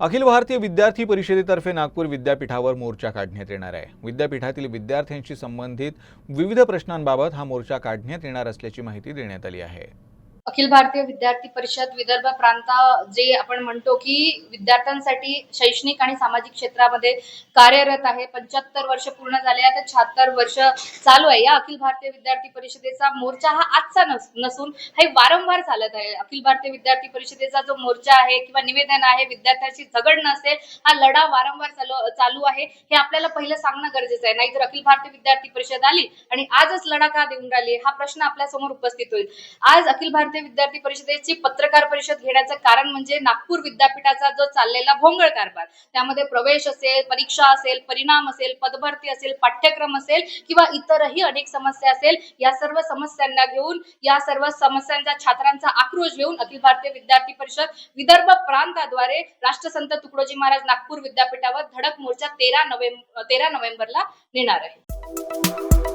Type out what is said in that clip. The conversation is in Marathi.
अखिल भारतीय विद्यार्थी परिषदेतर्फे नागपूर विद्यापीठावर मोर्चा काढण्यात येणार आहे. विद्यापीठातील विद्यार्थ्यांशी संबंधित विविध प्रश्नांबाबत हा मोर्चा काढण्यात येणार असल्याची माहिती देण्यात आली आहे. अखिल भारतीय विद्यार्थी परिषद विदर्भ प्रांत जे आपण म्हणतो की विद्यार्थ्यांसाठी शैक्षणिक आणि सामाजिक क्षेत्रामध्ये कार्यरत आहे. पंच्याहत्तर वर्ष पूर्ण झाले आता शहात्तर वर्ष चालू आहे. या अखिल भारतीय विद्यार्थी परिषदेचा मोर्चा हा आजचा नस- नसून हे वारंवार चालत आहे. अखिल भारतीय विद्यार्थी परिषदेचा जो मोर्चा आहे किंवा निवेदन आहे विद्यार्थ्यांशी झगडणं असेल हा लढा वारंवार चालू चालू आहे. हे आपल्याला पहिलं सांगणं गरजेचं आहे. नाहीतर अखिल भारतीय विद्यार्थी परिषद आली आणि आजच लढा का देऊन राहिली? हा प्रश्न आपल्यासमोर उपस्थित होईल. आज अखिल भारतीय विद्यार्थी परिषदेची पत्रकार परिषद घेण्याचं कारण म्हणजे नागपूर विद्यापीठाचा जो चाललेला भोंगळ कारभार. त्यामध्ये प्रवेश असेल परीक्षा असेल परिणाम असेल पदभरती असेल पाठ्यक्रम असेल किंवा इतरही अनेक समस्या असेल या सर्व समस्यांना घेऊन या सर्व समस्यांचा छात्रांचा आक्रोश घेऊन अखिल भारतीय विद्यार्थी परिषद विदर्भ प्रांताद्वारे राष्ट्रसंत तुकडोजी महाराज नागपूर विद्यापीठावर धडक मोर्चा तेरा नोव्हेंबर तेरा नोव्हेंबरला नेणार आहे.